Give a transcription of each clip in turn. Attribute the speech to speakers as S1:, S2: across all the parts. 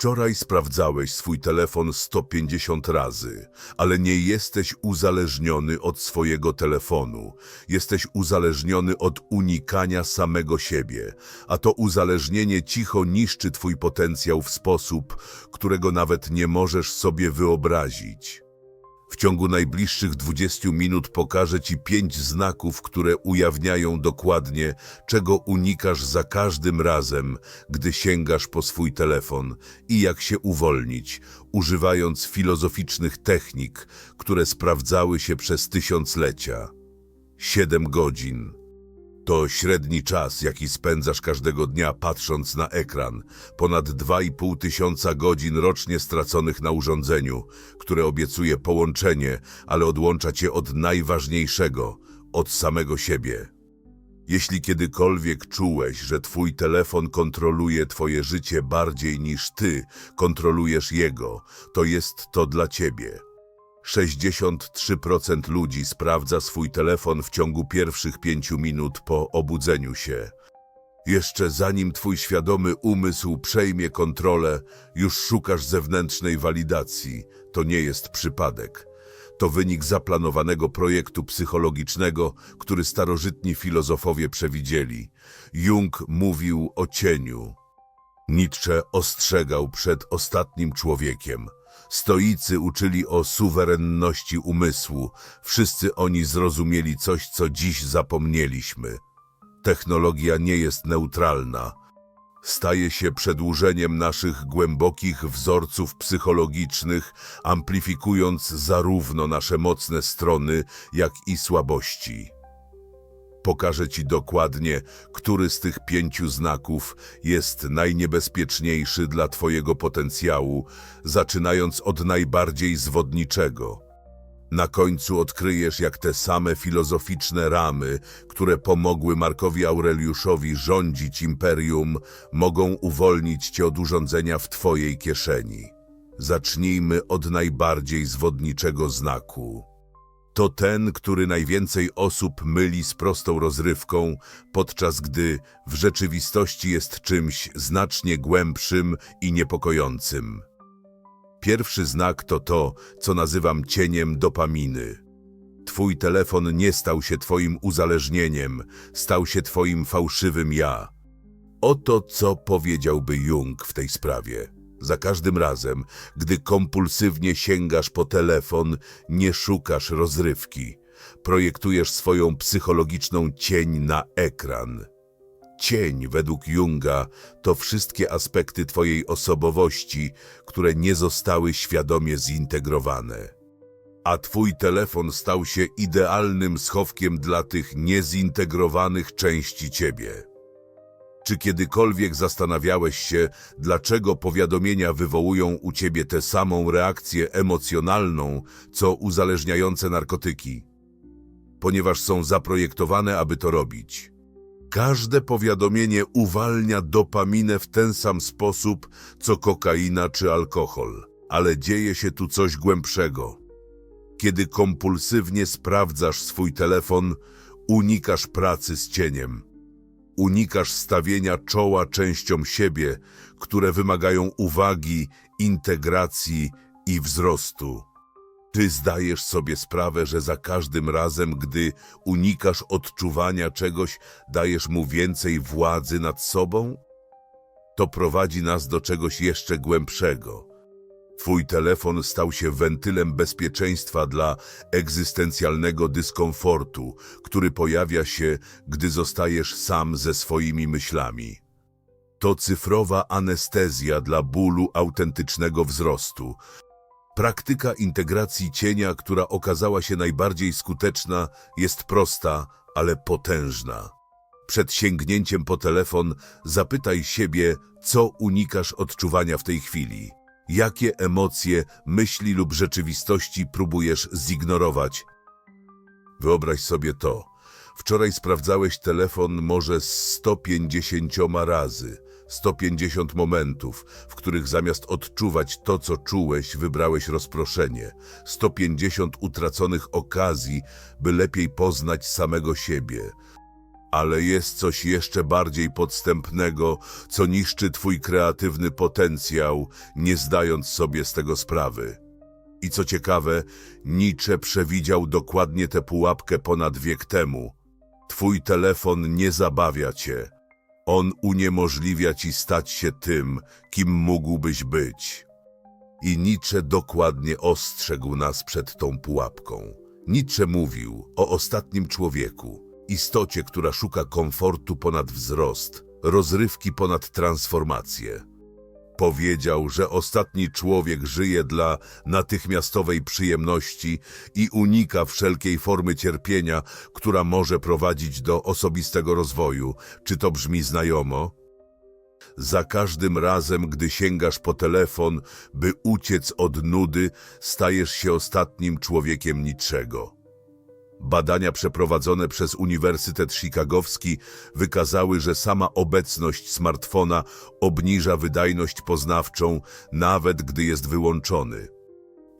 S1: Wczoraj sprawdzałeś swój telefon 150 razy, ale nie jesteś uzależniony od swojego telefonu. Jesteś uzależniony od unikania samego siebie, a to uzależnienie cicho niszczy twój potencjał w sposób, którego nawet nie możesz sobie wyobrazić. W ciągu najbliższych 20 minut pokażę Ci pięć znaków, które ujawniają dokładnie, czego unikasz za każdym razem, gdy sięgasz po swój telefon i jak się uwolnić, używając filozoficznych technik, które sprawdzały się przez tysiąclecia. 7 godzin. To średni czas, jaki spędzasz każdego dnia patrząc na ekran. Ponad 2,5 tysiąca godzin rocznie straconych na urządzeniu, które obiecuje połączenie, ale odłącza cię od najważniejszego, od samego siebie. Jeśli kiedykolwiek czułeś, że twój telefon kontroluje twoje życie bardziej niż ty kontrolujesz jego, to jest to dla ciebie. 63% ludzi sprawdza swój telefon w ciągu pierwszych pięciu minut po obudzeniu się. Jeszcze zanim twój świadomy umysł przejmie kontrolę, już szukasz zewnętrznej walidacji. To nie jest przypadek. To wynik zaplanowanego projektu psychologicznego, który starożytni filozofowie przewidzieli. Jung mówił o cieniu. Nietzsche ostrzegał przed ostatnim człowiekiem. Stoicy uczyli o suwerenności umysłu. Wszyscy oni zrozumieli coś, co dziś zapomnieliśmy. Technologia nie jest neutralna. Staje się przedłużeniem naszych głębokich wzorców psychologicznych, amplifikując zarówno nasze mocne strony, jak i słabości. Pokażę Ci dokładnie, który z tych pięciu znaków jest najniebezpieczniejszy dla Twojego potencjału, zaczynając od najbardziej zwodniczego. Na końcu odkryjesz, jak te same filozoficzne ramy, które pomogły Markowi Aureliuszowi rządzić imperium, mogą uwolnić Cię od urządzenia w Twojej kieszeni. Zacznijmy od najbardziej zwodniczego znaku. To ten, który najwięcej osób myli z prostą rozrywką, podczas gdy w rzeczywistości jest czymś znacznie głębszym i niepokojącym. Pierwszy znak to to, co nazywam cieniem dopaminy. Twój telefon nie stał się twoim uzależnieniem, stał się twoim fałszywym ja. Oto co powiedziałby Jung w tej sprawie. Za każdym razem, gdy kompulsywnie sięgasz po telefon, nie szukasz rozrywki. Projektujesz swoją psychologiczną cień na ekran. Cień, według Junga, to wszystkie aspekty Twojej osobowości, które nie zostały świadomie zintegrowane. A Twój telefon stał się idealnym schowkiem dla tych niezintegrowanych części Ciebie. Czy kiedykolwiek zastanawiałeś się, dlaczego powiadomienia wywołują u ciebie tę samą reakcję emocjonalną, co uzależniające narkotyki? Ponieważ są zaprojektowane, aby to robić. Każde powiadomienie uwalnia dopaminę w ten sam sposób, co kokaina czy alkohol. Ale dzieje się tu coś głębszego. Kiedy kompulsywnie sprawdzasz swój telefon, unikasz pracy z cieniem. Unikasz stawienia czoła częściom siebie, które wymagają uwagi, integracji i wzrostu. Ty zdajesz sobie sprawę, że za każdym razem, gdy unikasz odczuwania czegoś, dajesz mu więcej władzy nad sobą? To prowadzi nas do czegoś jeszcze głębszego. Twój telefon stał się wentylem bezpieczeństwa dla egzystencjalnego dyskomfortu, który pojawia się, gdy zostajesz sam ze swoimi myślami. To cyfrowa anestezja dla bólu autentycznego wzrostu. Praktyka integracji cienia, która okazała się najbardziej skuteczna, jest prosta, ale potężna. Przed sięgnięciem po telefon zapytaj siebie, co unikasz odczuwania w tej chwili. Jakie emocje, myśli lub rzeczywistości próbujesz zignorować? Wyobraź sobie to. Wczoraj sprawdzałeś telefon może z 150 razy. 150 momentów, w których zamiast odczuwać to, co czułeś, wybrałeś rozproszenie. 150 utraconych okazji, by lepiej poznać samego siebie. Ale jest coś jeszcze bardziej podstępnego, co niszczy twój kreatywny potencjał, nie zdając sobie z tego sprawy. I co ciekawe, Nietzsche przewidział dokładnie tę pułapkę ponad wiek temu. Twój telefon nie zabawia cię. On uniemożliwia ci stać się tym, kim mógłbyś być. I Nietzsche dokładnie ostrzegł nas przed tą pułapką. Nietzsche mówił o ostatnim człowieku, istocie, która szuka komfortu ponad wzrost, rozrywki ponad transformację. Powiedział, że ostatni człowiek żyje dla natychmiastowej przyjemności i unika wszelkiej formy cierpienia, która może prowadzić do osobistego rozwoju. Czy to brzmi znajomo? Za każdym razem, gdy sięgasz po telefon, by uciec od nudy, stajesz się ostatnim człowiekiem niczego. Badania przeprowadzone przez Uniwersytet Chicagowski wykazały, że sama obecność smartfona obniża wydajność poznawczą, nawet gdy jest wyłączony.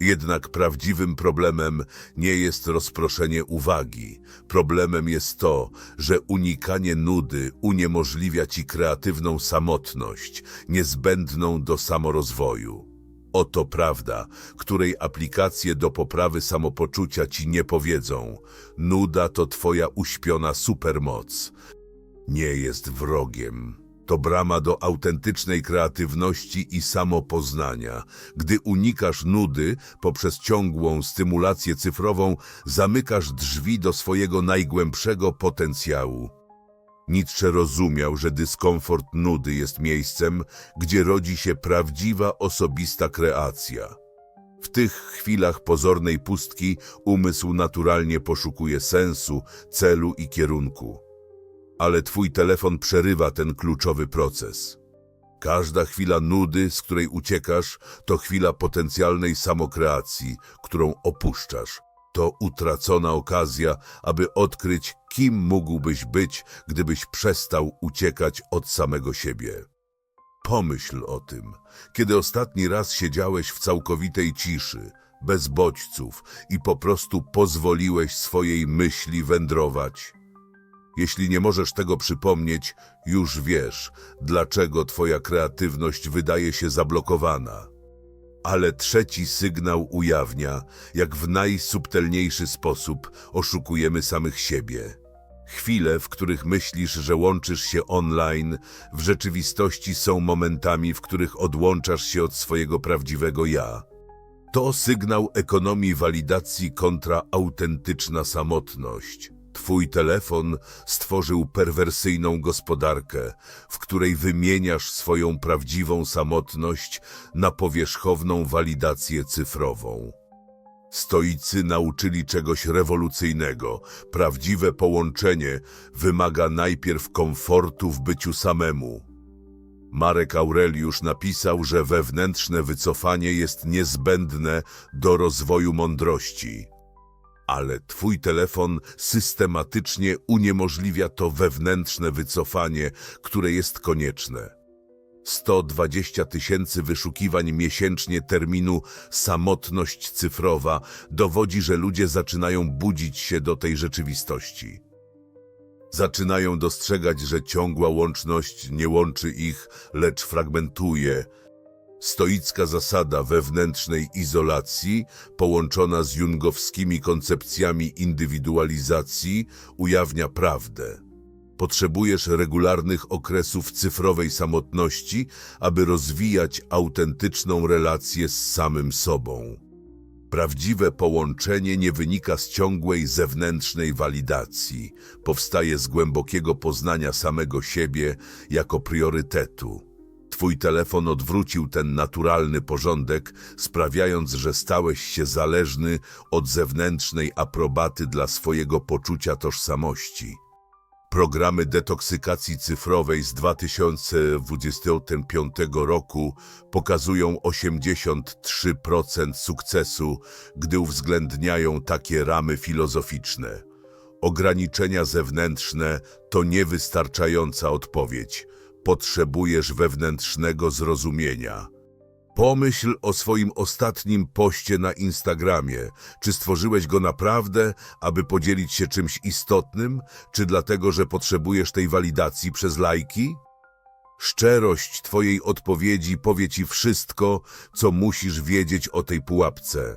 S1: Jednak prawdziwym problemem nie jest rozproszenie uwagi. Problemem jest to, że unikanie nudy uniemożliwia ci kreatywną samotność, niezbędną do samorozwoju. Oto prawda, której aplikacje do poprawy samopoczucia ci nie powiedzą. Nuda to twoja uśpiona supermoc. Nie jest wrogiem. To brama do autentycznej kreatywności i samopoznania. Gdy unikasz nudy poprzez ciągłą stymulację cyfrową, zamykasz drzwi do swojego najgłębszego potencjału. Nietzsche rozumiał, że dyskomfort nudy jest miejscem, gdzie rodzi się prawdziwa osobista kreacja. W tych chwilach pozornej pustki umysł naturalnie poszukuje sensu, celu i kierunku. Ale twój telefon przerywa ten kluczowy proces. Każda chwila nudy, z której uciekasz, to chwila potencjalnej samokreacji, którą opuszczasz. To utracona okazja, aby odkryć, kim mógłbyś być, gdybyś przestał uciekać od samego siebie. Pomyśl o tym, kiedy ostatni raz siedziałeś w całkowitej ciszy, bez bodźców i po prostu pozwoliłeś swojej myśli wędrować. Jeśli nie możesz tego przypomnieć, już wiesz, dlaczego twoja kreatywność wydaje się zablokowana. Ale trzeci sygnał ujawnia, jak w najsubtelniejszy sposób oszukujemy samych siebie. Chwile, w których myślisz, że łączysz się online, w rzeczywistości są momentami, w których odłączasz się od swojego prawdziwego ja. To sygnał ekonomii walidacji kontra autentyczna samotność. Twój telefon stworzył perwersyjną gospodarkę, w której wymieniasz swoją prawdziwą samotność na powierzchowną walidację cyfrową. Stoicy nauczyli czegoś rewolucyjnego. Prawdziwe połączenie wymaga najpierw komfortu w byciu samemu. Marek Aureliusz napisał, że wewnętrzne wycofanie jest niezbędne do rozwoju mądrości. Ale twój telefon systematycznie uniemożliwia to wewnętrzne wycofanie, które jest konieczne. 120 tysięcy wyszukiwań miesięcznie terminu samotność cyfrowa dowodzi, że ludzie zaczynają budzić się do tej rzeczywistości. Zaczynają dostrzegać, że ciągła łączność nie łączy ich, lecz fragmentuje. Stoicka zasada wewnętrznej izolacji, połączona z jungowskimi koncepcjami indywidualizacji, ujawnia prawdę. Potrzebujesz regularnych okresów cyfrowej samotności, aby rozwijać autentyczną relację z samym sobą. Prawdziwe połączenie nie wynika z ciągłej zewnętrznej walidacji, powstaje z głębokiego poznania samego siebie jako priorytetu. Twój telefon odwrócił ten naturalny porządek, sprawiając, że stałeś się zależny od zewnętrznej aprobaty dla swojego poczucia tożsamości. Programy detoksykacji cyfrowej z 2025 roku pokazują 83% sukcesu, gdy uwzględniają takie ramy filozoficzne. Ograniczenia zewnętrzne to niewystarczająca odpowiedź. Potrzebujesz wewnętrznego zrozumienia. Pomyśl o swoim ostatnim poście na Instagramie. Czy stworzyłeś go naprawdę, aby podzielić się czymś istotnym, czy dlatego, że potrzebujesz tej walidacji przez lajki? Szczerość Twojej odpowiedzi powie Ci wszystko, co musisz wiedzieć o tej pułapce.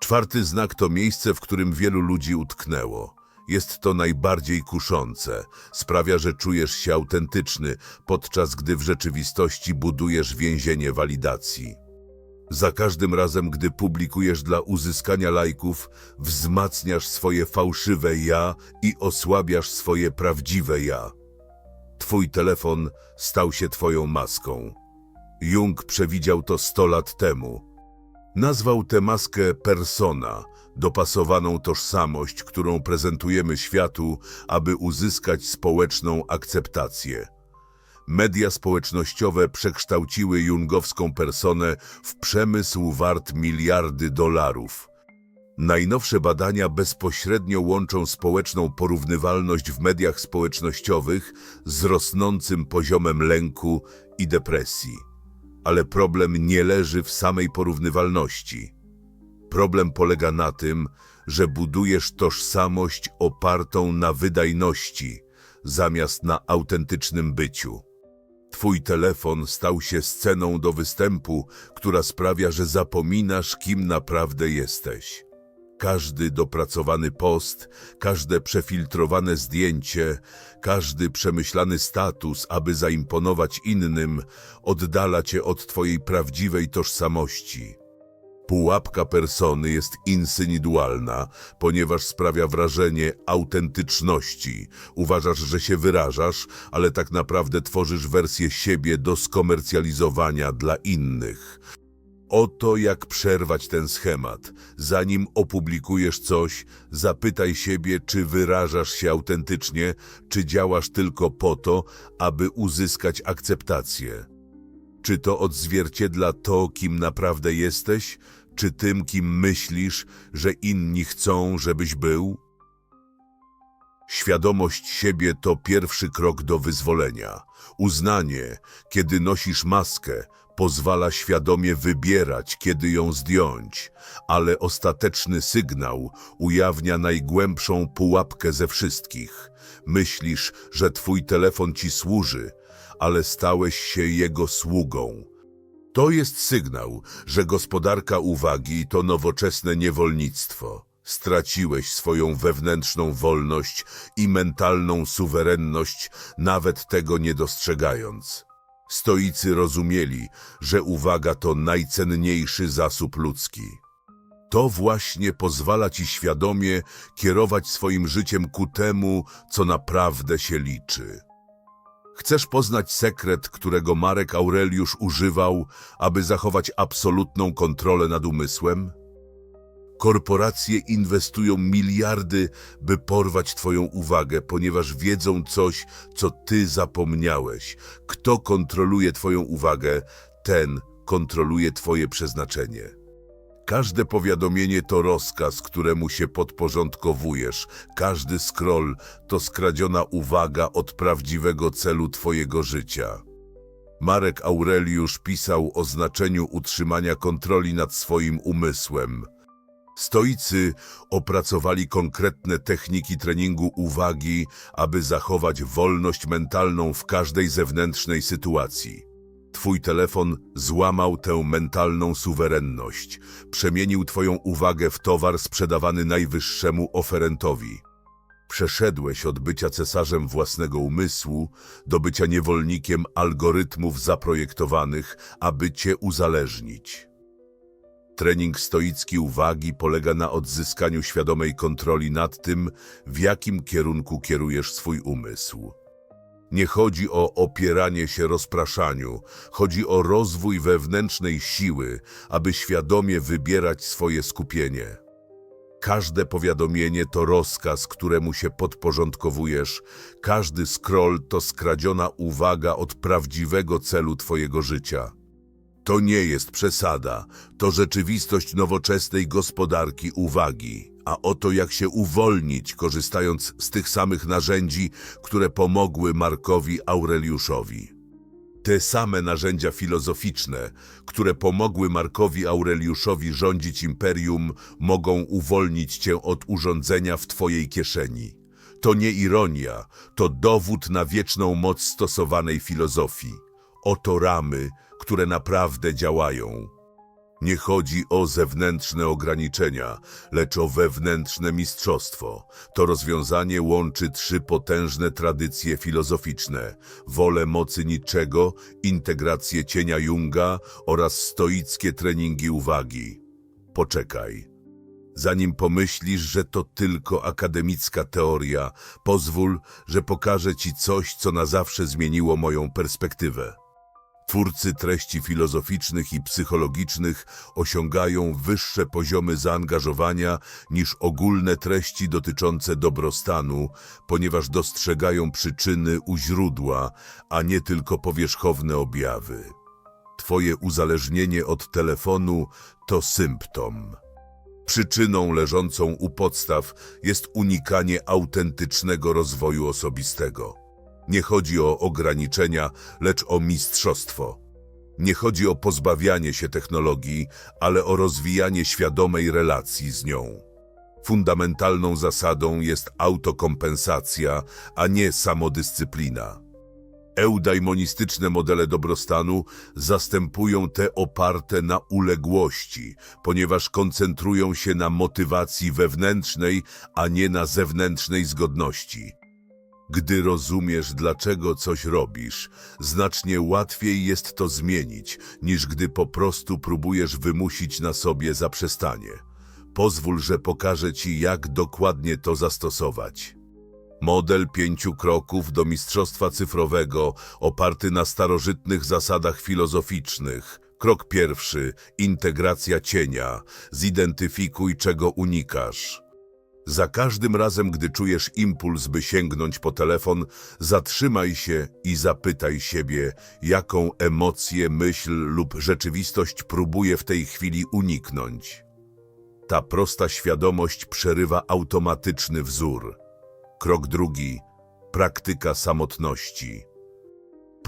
S1: Czwarty znak to miejsce, w którym wielu ludzi utknęło. Jest to najbardziej kuszące. Sprawia, że czujesz się autentyczny, podczas gdy w rzeczywistości budujesz więzienie walidacji. Za każdym razem, gdy publikujesz dla uzyskania lajków, wzmacniasz swoje fałszywe ja i osłabiasz swoje prawdziwe ja. Twój telefon stał się twoją maską. Jung przewidział to 100 lat temu. Nazwał tę maskę persona, dopasowaną tożsamość, którą prezentujemy światu, aby uzyskać społeczną akceptację. Media społecznościowe przekształciły jungowską personę w przemysł wart miliardy dolarów. Najnowsze badania bezpośrednio łączą społeczną porównywalność w mediach społecznościowych z rosnącym poziomem lęku i depresji. Ale problem nie leży w samej porównywalności. Problem polega na tym, że budujesz tożsamość opartą na wydajności, zamiast na autentycznym byciu. Twój telefon stał się sceną do występu, która sprawia, że zapominasz, kim naprawdę jesteś. Każdy dopracowany post, każde przefiltrowane zdjęcie, każdy przemyślany status, aby zaimponować innym, oddala cię od twojej prawdziwej tożsamości. Pułapka persony jest insynidualna, ponieważ sprawia wrażenie autentyczności. Uważasz, że się wyrażasz, ale tak naprawdę tworzysz wersję siebie do skomercjalizowania dla innych. Oto jak przerwać ten schemat. Zanim opublikujesz coś, zapytaj siebie, czy wyrażasz się autentycznie, czy działasz tylko po to, aby uzyskać akceptację. Czy to odzwierciedla to, kim naprawdę jesteś, czy tym, kim myślisz, że inni chcą, żebyś był? Świadomość siebie to pierwszy krok do wyzwolenia. Uznanie, kiedy nosisz maskę, pozwala świadomie wybierać, kiedy ją zdjąć, ale ostateczny sygnał ujawnia najgłębszą pułapkę ze wszystkich. Myślisz, że twój telefon ci służy, ale stałeś się jego sługą. To jest sygnał, że gospodarka uwagi to nowoczesne niewolnictwo. Straciłeś swoją wewnętrzną wolność i mentalną suwerenność, nawet tego nie dostrzegając. Stoicy rozumieli, że uwaga to najcenniejszy zasób ludzki. To właśnie pozwala ci świadomie kierować swoim życiem ku temu, co naprawdę się liczy. Chcesz poznać sekret, którego Marek Aureliusz używał, aby zachować absolutną kontrolę nad umysłem? Korporacje inwestują miliardy, by porwać Twoją uwagę, ponieważ wiedzą coś, co Ty zapomniałeś. Kto kontroluje Twoją uwagę, ten kontroluje Twoje przeznaczenie. Każde powiadomienie to rozkaz, któremu się podporządkowujesz. Każdy scroll to skradziona uwaga od prawdziwego celu Twojego życia. Marek Aureliusz pisał o znaczeniu utrzymania kontroli nad swoim umysłem. Stoicy opracowali konkretne techniki treningu uwagi, aby zachować wolność mentalną w każdej zewnętrznej sytuacji. Twój telefon złamał tę mentalną suwerenność, przemienił Twoją uwagę w towar sprzedawany najwyższemu oferentowi. Przeszedłeś od bycia cesarzem własnego umysłu do bycia niewolnikiem algorytmów zaprojektowanych, aby Cię uzależnić. Trening stoicki uwagi polega na odzyskaniu świadomej kontroli nad tym, w jakim kierunku kierujesz swój umysł. Nie chodzi o opieranie się rozpraszaniu, chodzi o rozwój wewnętrznej siły, aby świadomie wybierać swoje skupienie. Każde powiadomienie to rozkaz, któremu się podporządkowujesz, każdy scroll to skradziona uwaga od prawdziwego celu Twojego życia. To nie jest przesada, to rzeczywistość nowoczesnej gospodarki uwagi. A oto jak się uwolnić, korzystając z tych samych narzędzi, które pomogły Markowi Aureliuszowi. Te same narzędzia filozoficzne, które pomogły Markowi Aureliuszowi rządzić imperium, mogą uwolnić cię od urządzenia w twojej kieszeni. To nie ironia, to dowód na wieczną moc stosowanej filozofii. Oto ramy, które naprawdę działają. Nie chodzi o zewnętrzne ograniczenia, lecz o wewnętrzne mistrzostwo. To rozwiązanie łączy trzy potężne tradycje filozoficzne: wolę mocy niczego, integrację cienia Junga oraz stoickie treningi uwagi. Poczekaj. Zanim pomyślisz, że to tylko akademicka teoria, pozwól, że pokażę ci coś, co na zawsze zmieniło moją perspektywę. Twórcy treści filozoficznych i psychologicznych osiągają wyższe poziomy zaangażowania niż ogólne treści dotyczące dobrostanu, ponieważ dostrzegają przyczyny u źródła, a nie tylko powierzchowne objawy. Twoje uzależnienie od telefonu to symptom. Przyczyną leżącą u podstaw jest unikanie autentycznego rozwoju osobistego. Nie chodzi o ograniczenia, lecz o mistrzostwo. Nie chodzi o pozbawianie się technologii, ale o rozwijanie świadomej relacji z nią. Fundamentalną zasadą jest autokompensacja, a nie samodyscyplina. Eudaimonistyczne modele dobrostanu zastępują te oparte na uległości, ponieważ koncentrują się na motywacji wewnętrznej, a nie na zewnętrznej zgodności. Gdy rozumiesz, dlaczego coś robisz, znacznie łatwiej jest to zmienić, niż gdy po prostu próbujesz wymusić na sobie zaprzestanie. Pozwól, że pokażę Ci, jak dokładnie to zastosować. Model pięciu kroków do mistrzostwa cyfrowego, oparty na starożytnych zasadach filozoficznych. Krok pierwszy integracja cienia. Zidentyfikuj, czego unikasz. Za każdym razem, gdy czujesz impuls, by sięgnąć po telefon, zatrzymaj się i zapytaj siebie, jaką emocję, myśl lub rzeczywistość próbuje w tej chwili uniknąć. Ta prosta świadomość przerywa automatyczny wzór. Krok drugi. Praktyka samotności.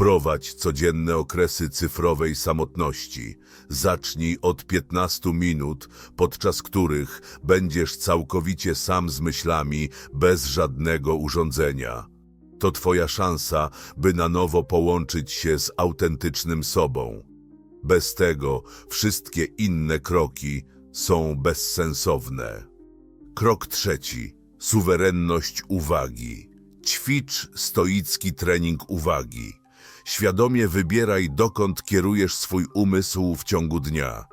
S1: Prowadź codzienne okresy cyfrowej samotności. Zacznij od 15 minut, podczas których będziesz całkowicie sam z myślami, bez żadnego urządzenia. To Twoja szansa, by na nowo połączyć się z autentycznym sobą. Bez tego wszystkie inne kroki są bezsensowne. Krok trzeci. Suwerenność uwagi. Ćwicz stoicki trening uwagi. Świadomie wybieraj, dokąd kierujesz swój umysł w ciągu dnia.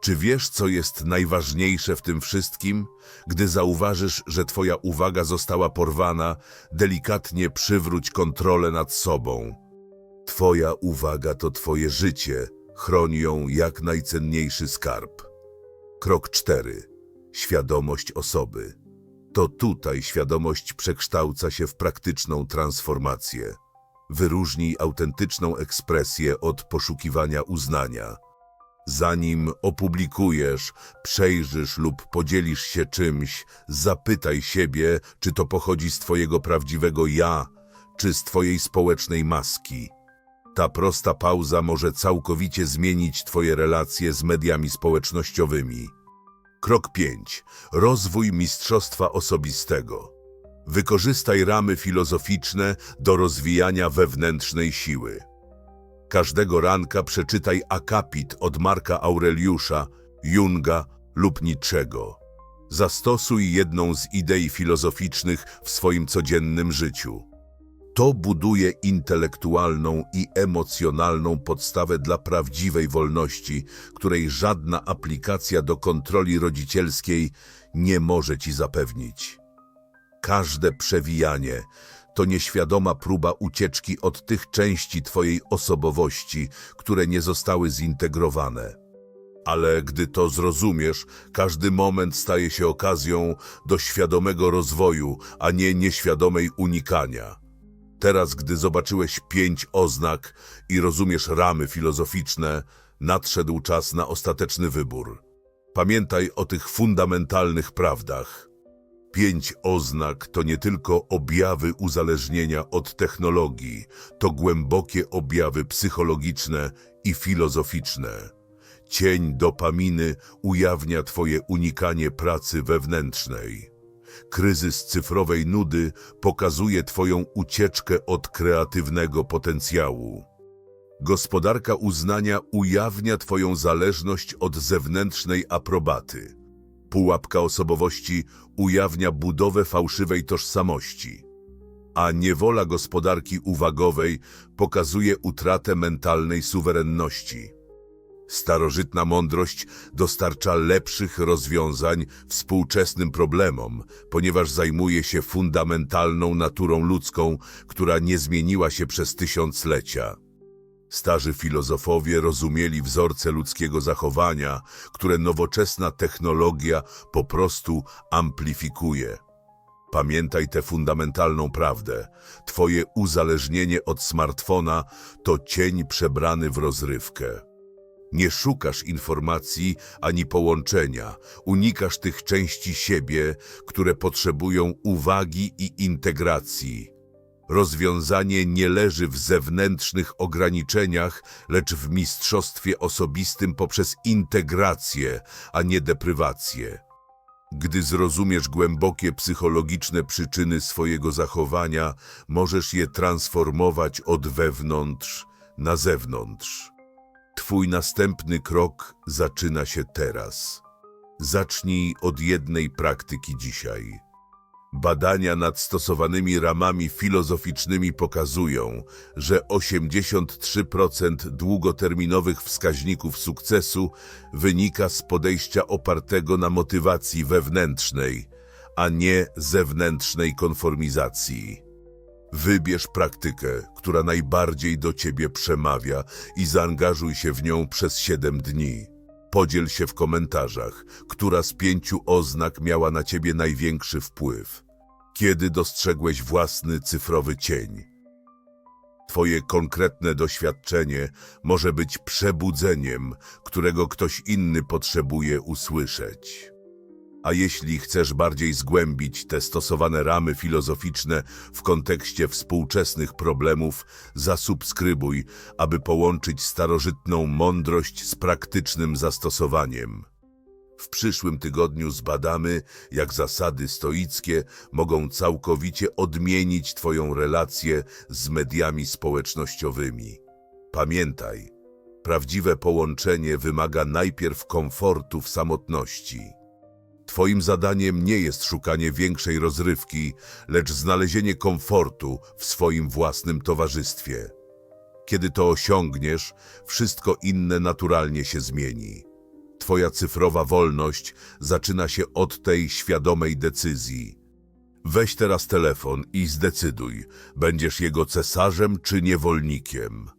S1: Czy wiesz, co jest najważniejsze w tym wszystkim? Gdy zauważysz, że twoja uwaga została porwana, delikatnie przywróć kontrolę nad sobą. Twoja uwaga to twoje życie. Chroń ją jak najcenniejszy skarb. Krok 4. Świadomość osoby. To tutaj świadomość przekształca się w praktyczną transformację. Wyróżnij autentyczną ekspresję od poszukiwania uznania. Zanim opublikujesz, przejrzysz lub podzielisz się czymś, zapytaj siebie, czy to pochodzi z Twojego prawdziwego ja, czy z Twojej społecznej maski. Ta prosta pauza może całkowicie zmienić Twoje relacje z mediami społecznościowymi. Krok 5. Rozwój mistrzostwa osobistego. Wykorzystaj ramy filozoficzne do rozwijania wewnętrznej siły. Każdego ranka przeczytaj akapit od Marka Aureliusza, Junga lub Niczego. Zastosuj jedną z idei filozoficznych w swoim codziennym życiu. To buduje intelektualną i emocjonalną podstawę dla prawdziwej wolności, której żadna aplikacja do kontroli rodzicielskiej nie może ci zapewnić. Każde przewijanie to nieświadoma próba ucieczki od tych części twojej osobowości, które nie zostały zintegrowane. Ale gdy to zrozumiesz, każdy moment staje się okazją do świadomego rozwoju, a nie nieświadomej unikania. Teraz, gdy zobaczyłeś pięć oznak i rozumiesz ramy filozoficzne, nadszedł czas na ostateczny wybór. Pamiętaj o tych fundamentalnych prawdach. Pięć oznak to nie tylko objawy uzależnienia od technologii, to głębokie objawy psychologiczne i filozoficzne. Cień dopaminy ujawnia Twoje unikanie pracy wewnętrznej. Kryzys cyfrowej nudy pokazuje Twoją ucieczkę od kreatywnego potencjału. Gospodarka uznania ujawnia Twoją zależność od zewnętrznej aprobaty. Pułapka osobowości ujawnia budowę fałszywej tożsamości. A niewola gospodarki uwagowej pokazuje utratę mentalnej suwerenności. Starożytna mądrość dostarcza lepszych rozwiązań współczesnym problemom, ponieważ zajmuje się fundamentalną naturą ludzką, która nie zmieniła się przez tysiąclecia. Starzy filozofowie rozumieli wzorce ludzkiego zachowania, które nowoczesna technologia po prostu amplifikuje. Pamiętaj tę fundamentalną prawdę. Twoje uzależnienie od smartfona to cień przebrany w rozrywkę. Nie szukasz informacji ani połączenia, unikasz tych części siebie, które potrzebują uwagi i integracji. Rozwiązanie nie leży w zewnętrznych ograniczeniach, lecz w mistrzostwie osobistym poprzez integrację, a nie deprywację. Gdy zrozumiesz głębokie psychologiczne przyczyny swojego zachowania, możesz je transformować od wewnątrz na zewnątrz. Twój następny krok zaczyna się teraz. Zacznij od jednej praktyki dzisiaj. Badania nad stosowanymi ramami filozoficznymi pokazują, że 83% długoterminowych wskaźników sukcesu wynika z podejścia opartego na motywacji wewnętrznej, a nie zewnętrznej konformizacji. Wybierz praktykę, która najbardziej do ciebie przemawia i zaangażuj się w nią przez 7 dni. Podziel się w komentarzach, która z pięciu oznak miała na ciebie największy wpływ. Kiedy dostrzegłeś własny cyfrowy cień? Twoje konkretne doświadczenie może być przebudzeniem, którego ktoś inny potrzebuje usłyszeć. A jeśli chcesz bardziej zgłębić te stosowane ramy filozoficzne w kontekście współczesnych problemów, zasubskrybuj, aby połączyć starożytną mądrość z praktycznym zastosowaniem. W przyszłym tygodniu zbadamy, jak zasady stoickie mogą całkowicie odmienić Twoją relację z mediami społecznościowymi. Pamiętaj, prawdziwe połączenie wymaga najpierw komfortu w samotności. Twoim zadaniem nie jest szukanie większej rozrywki, lecz znalezienie komfortu w swoim własnym towarzystwie. Kiedy to osiągniesz, wszystko inne naturalnie się zmieni. Twoja cyfrowa wolność zaczyna się od tej świadomej decyzji. Weź teraz telefon i zdecyduj, będziesz jego cesarzem czy niewolnikiem.